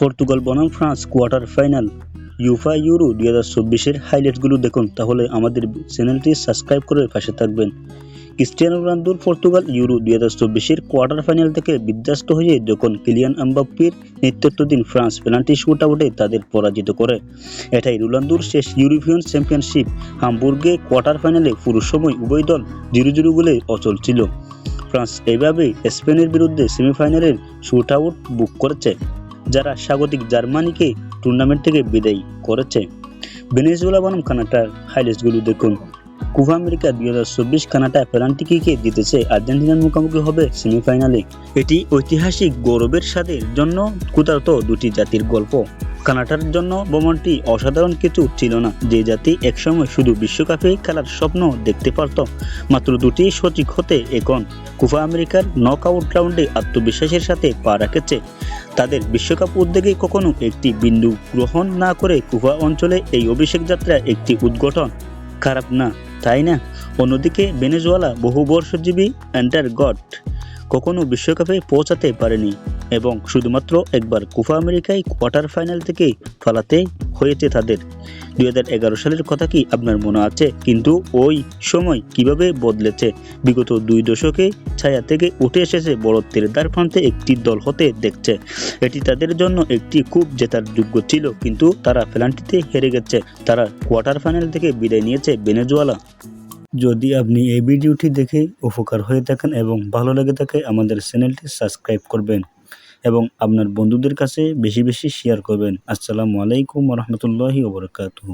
Portugal বনাম France quarter final. UEFA euro দুই হাজার চব্বিশের হাইলাইটগুলো দেখুন, তাহলে আমাদের চ্যানেলটি সাবস্ক্রাইব করে পাশে থাকবেন। ক্রিস্টিয়ানো রোনালদোর পর্তুগাল ইউরো দুই হাজার চব্বিশের কোয়ার্টার ফাইনাল থেকে বিধ্বস্ত হয়ে যখন কিলিয়ান এমবাপ্পির নেতৃত্বাধীন ফ্রান্স পেনাল্টি শুট আউটে তাদের পরাজিত করে। এটাই রোনালদোর শেষ ইউরোপিয়ান চ্যাম্পিয়নশিপ। হামবুর্গে কোয়ার্টার ফাইনালে পুরো সময় উভয় দল জিরো জিরো গোলে অচল ছিল। ফ্রান্স এইভাবে স্পেনের বিরুদ্ধে সেমিফাইনালের শুট আউট বুক করেছে। যারা স্বাগতিক জার্মানিকে টুর্নামেন্ট থেকে বিদায়ী করেছে। ভেনেজুয়েলা বনাম কানাডার হাইলাইটসগুলো দেখুন। কুভা আমেরিকা দুই হাজার চব্বিশ কানাডা কিকে জিতেছে। আর্জেন্টিনার মুখোমুখি হবে সেমিফাইনালে এটি ঐতিহাসিক গৌরবের সাথে জন্য ক্ষুধার্ত দুটি জাতির গল্প। কানাডার জন্য ভ্রমণটি অসাধারণ কিছু ছিল না। যে জাতি একসময় শুধু বিশ্বকাপে খেলার স্বপ্ন দেখতে পারত, মাত্র দুটি সঠিক হতে এখন কুফা আমেরিকার নক আউট রাউন্ডে আত্মবিশ্বাসের সাথে পা রাখেছে। তাদের বিশ্বকাপ উদ্যোগে কখনো একটি বিন্দু গ্রহণ না করে কুফা অঞ্চলে এই অভিষেক যাত্রা একটি উদ্ঘটন। খারাপ না, তাই না? অন্যদিকে ভেনেজুয়েলা বহু বর্ষজীবী অ্যান্টার গড কখনো বিশ্বকাপে পৌঁছাতে পারেনি। এবং শুধুমাত্র একবার কোপা আমেরিকায় কোয়ার্টার ফাইনাল থেকে ফালাতে হয়েছে তাদের। দু হাজার এগারো সালের কথা কি আপনার মনে আছে? কিন্তু ওই সময় কীভাবে বদলেছে? বিগত দুই দশকে ছায়া থেকে উঠে এসেছে বড়ত্বের দ্বার প্রান্তে একটি দল হতে দেখছে। এটি তাদের জন্য একটি খুব জেতার যোগ্য ছিল, কিন্তু তারা পেনাল্টিতে হেরে গেছে। তারা কোয়ার্টার ফাইনাল থেকে বিদায় নিয়েছে ভেনেজুয়েলা। যদি আপনি এই ভিডিওটি দেখে উপকার হয়ে থাকেন এবং ভালো লেগে থাকে, আমাদের চ্যানেলটি সাবস্ক্রাইব করবেন। এবং আপনার বন্ধুদের কাছে বেশি বেশি শেয়ার করবেন। আসসালামু আলাইকুম রহমতুল্লাহি ওবরাকাতুহু